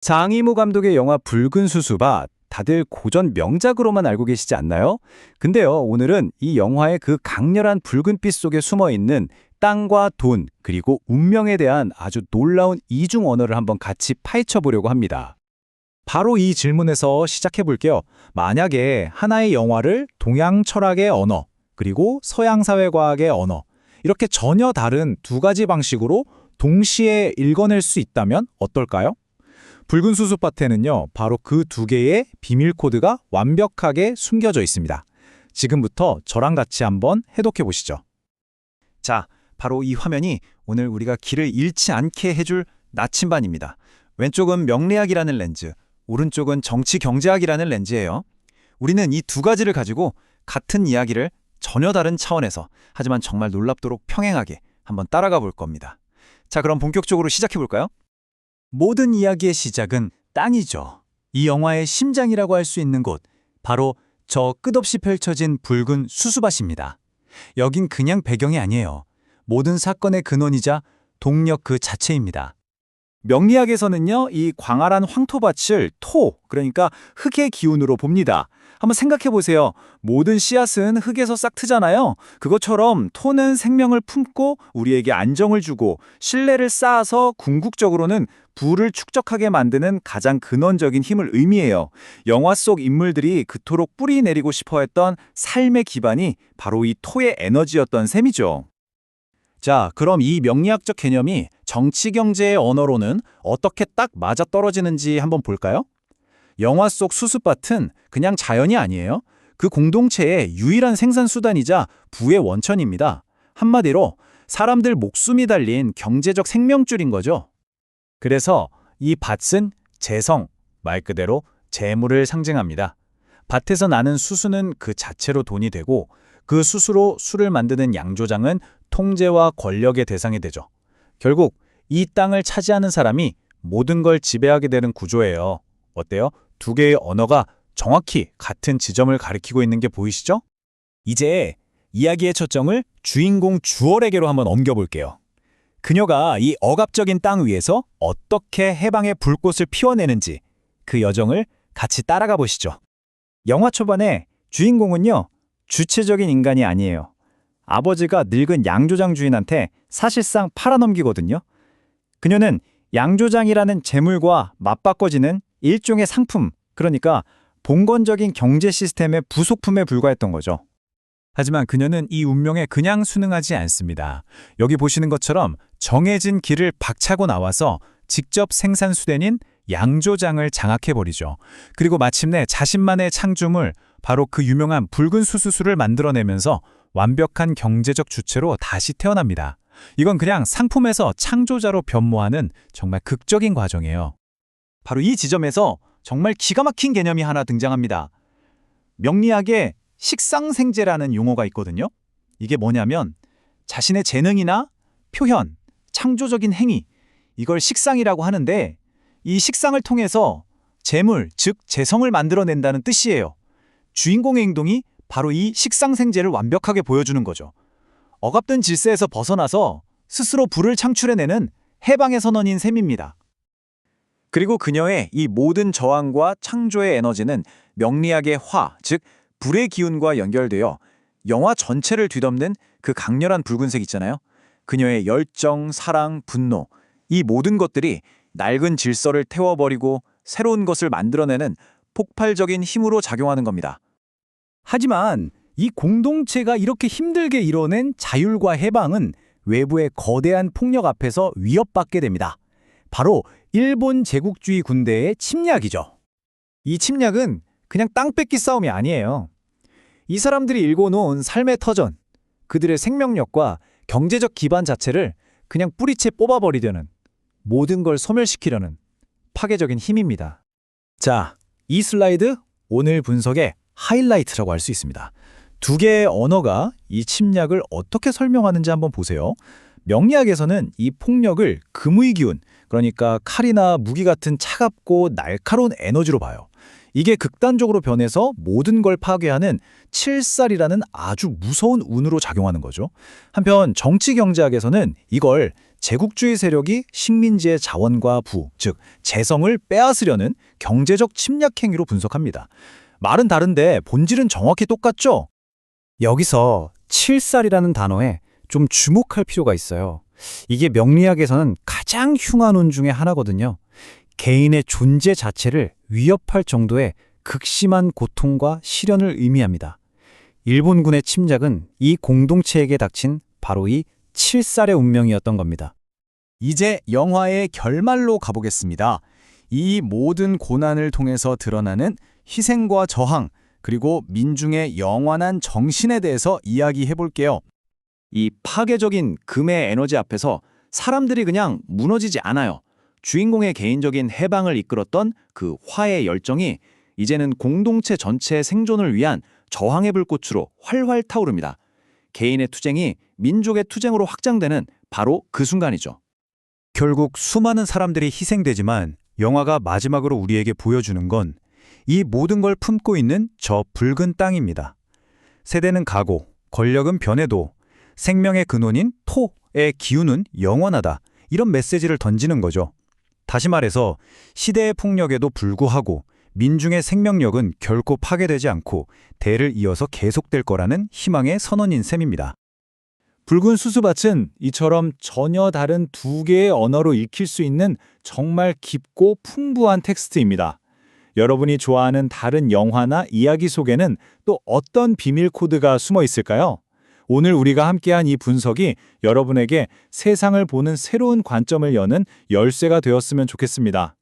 장이모 감독의 영화 붉은 수수밭 다들 고전 명작으로만 알고 계시지 않나요? 근데요, 오늘은 이 영화의 그 강렬한 붉은빛 속에 숨어 있는 땅과 돈, 그리고 운명에 대한 아주 놀라운 이중 언어를 한번 같이 파헤쳐 보려고 합니다. 바로 이 질문에서 시작해 볼게요. 만약에 하나의 영화를 동양 철학의 언어, 그리고 서양 사회과학의 언어, 이렇게 전혀 다른 두 가지 방식으로 동시에 읽어낼 수 있다면 어떨까요? 붉은 수수밭에는요, 바로 그 두 개의 비밀 코드가 완벽하게 숨겨져 있습니다. 지금부터 저랑 같이 한번 해독해 보시죠. 자, 바로 이 화면이 오늘 우리가 길을 잃지 않게 해줄 나침반입니다. 왼쪽은 명리학이라는 렌즈, 오른쪽은 정치 경제학이라는 렌즈예요. 우리는 이 두 가지를 가지고 같은 이야기를 전혀 다른 차원에서 하지만 정말 놀랍도록 평행하게 한번 따라가 볼 겁니다. 자, 그럼 본격적으로 시작해 볼까요? 모든 이야기의 시작은 땅이죠. 이 영화의 심장이라고 할 수 있는 곳, 바로 저 끝없이 펼쳐진 붉은 수수밭입니다. 여긴 그냥 배경이 아니에요. 모든 사건의 근원이자 동력 그 자체입니다. 명리학에서는요, 이 광활한 황토밭을 토, 그러니까 흙의 기운으로 봅니다. 한번 생각해 보세요. 모든 씨앗은 흙에서 싹 트잖아요. 그것처럼 토는 생명을 품고 우리에게 안정을 주고 신뢰를 쌓아서 궁극적으로는 부를 축적하게 만드는 가장 근원적인 힘을 의미해요. 영화 속 인물들이 그토록 뿌리 내리고 싶어 했던 삶의 기반이 바로 이 토의 에너지였던 셈이죠. 자, 그럼 이 명리학적 개념이 정치 경제의 언어로는 어떻게 딱 맞아 떨어지는지 한번 볼까요? 영화 속 수수밭은 그냥 자연이 아니에요. 그 공동체의 유일한 생산 수단이자 부의 원천입니다. 한마디로 사람들 목숨이 달린 경제적 생명줄인 거죠. 그래서 이 밭은 재성, 말 그대로 재물을 상징합니다. 밭에서 나는 수수는 그 자체로 돈이 되고 그 수수로 술을 만드는 양조장은 통제와 권력의 대상이 되죠. 결국 이 땅을 차지하는 사람이 모든 걸 지배하게 되는 구조예요. 어때요? 두 개의 언어가 정확히 같은 지점을 가리키고 있는 게 보이시죠? 이제 이야기의 초점을 주인공 주얼에게로 한번 옮겨볼게요. 그녀가 이 억압적인 땅 위에서 어떻게 해방의 불꽃을 피워내는지 그 여정을 같이 따라가 보시죠. 영화 초반에 주인공은요, 주체적인 인간이 아니에요. 아버지가 늙은 양조장 주인한테 사실상 팔아넘기거든요. 그녀는 양조장이라는 재물과 맞바꿔지는 일종의 상품, 그러니까 봉건적인 경제 시스템의 부속품에 불과했던 거죠. 하지만 그녀는 이 운명에 그냥 순응하지 않습니다. 여기 보시는 것처럼 정해진 길을 박차고 나와서 직접 생산수단인 양조장을 장악해버리죠. 그리고 마침내 자신만의 창조물, 바로 그 유명한 붉은 수수수를 만들어내면서 완벽한 경제적 주체로 다시 태어납니다. 이건 그냥 상품에서 창조자로 변모하는 정말 극적인 과정이에요. 바로 이 지점에서 정말 기가 막힌 개념이 하나 등장합니다. 명리학에 식상생재라는 용어가 있거든요. 이게 뭐냐면 자신의 재능이나 표현, 창조적인 행위, 이걸 식상이라고 하는데 이 식상을 통해서 재물, 즉 재성을 만들어낸다는 뜻이에요. 주인공의 행동이 바로 이 식상생재를 완벽하게 보여주는 거죠. 억압된 질서에서 벗어나서 스스로 불을 창출해내는 해방의 선언인 셈입니다. 그리고 그녀의 이 모든 저항과 창조의 에너지는 명리학의 화, 즉 불의 기운과 연결되어 영화 전체를 뒤덮는 그 강렬한 붉은색 있잖아요. 그녀의 열정, 사랑, 분노, 이 모든 것들이 낡은 질서를 태워버리고 새로운 것을 만들어내는 폭발적인 힘으로 작용하는 겁니다. 하지만 이 공동체가 이렇게 힘들게 이뤄낸 자율과 해방은 외부의 거대한 폭력 앞에서 위협받게 됩니다. 바로 일본 제국주의 군대의 침략이죠. 이 침략은 그냥 땅 뺏기 싸움이 아니에요. 이 사람들이 일궈놓은 삶의 터전, 그들의 생명력과 경제적 기반 자체를 그냥 뿌리채 뽑아버리려는 모든 걸 소멸시키려는 파괴적인 힘입니다. 자, 이 슬라이드 오늘 분석의 하이라이트라고 할 수 있습니다. 두 개의 언어가 이 침략을 어떻게 설명하는지 한번 보세요. 명리학에서는 이 폭력을 금의 기운, 그러니까 칼이나 무기 같은 차갑고 날카로운 에너지로 봐요. 이게 극단적으로 변해서 모든 걸 파괴하는 칠살이라는 아주 무서운 운으로 작용하는 거죠. 한편 정치 경제학에서는 이걸 제국주의 세력이 식민지의 자원과 부, 즉 재성을 빼앗으려는 경제적 침략 행위로 분석합니다. 말은 다른데 본질은 정확히 똑같죠? 여기서 칠살이라는 단어에 좀 주목할 필요가 있어요. 이게 명리학에서는 가장 흉한 운 중에 하나거든요. 개인의 존재 자체를 위협할 정도의 극심한 고통과 시련을 의미합니다. 일본군의 침략은 이 공동체에게 닥친 바로 이 칠살의 운명이었던 겁니다. 이제 영화의 결말로 가보겠습니다. 이 모든 고난을 통해서 드러나는 희생과 저항, 그리고 민중의 영원한 정신에 대해서 이야기해 볼게요. 이 파괴적인 금의 에너지 앞에서 사람들이 그냥 무너지지 않아요. 주인공의 개인적인 해방을 이끌었던 그 화의 열정이 이제는 공동체 전체의 생존을 위한 저항의 불꽃으로 활활 타오릅니다. 개인의 투쟁이 민족의 투쟁으로 확장되는 바로 그 순간이죠. 결국 수많은 사람들이 희생되지만 영화가 마지막으로 우리에게 보여주는 건 이 모든 걸 품고 있는 저 붉은 땅입니다. 세대는 가고 권력은 변해도 생명의 근원인 토의 기운은 영원하다. 이런 메시지를 던지는 거죠. 다시 말해서 시대의 폭력에도 불구하고 민중의 생명력은 결코 파괴되지 않고 대를 이어서 계속될 거라는 희망의 선언인 셈입니다. 붉은 수수밭은 이처럼 전혀 다른 두 개의 언어로 읽힐 수 있는 정말 깊고 풍부한 텍스트입니다. 여러분이 좋아하는 다른 영화나 이야기 속에는 또 어떤 비밀 코드가 숨어 있을까요? 오늘 우리가 함께한 이 분석이 여러분에게 세상을 보는 새로운 관점을 여는 열쇠가 되었으면 좋겠습니다.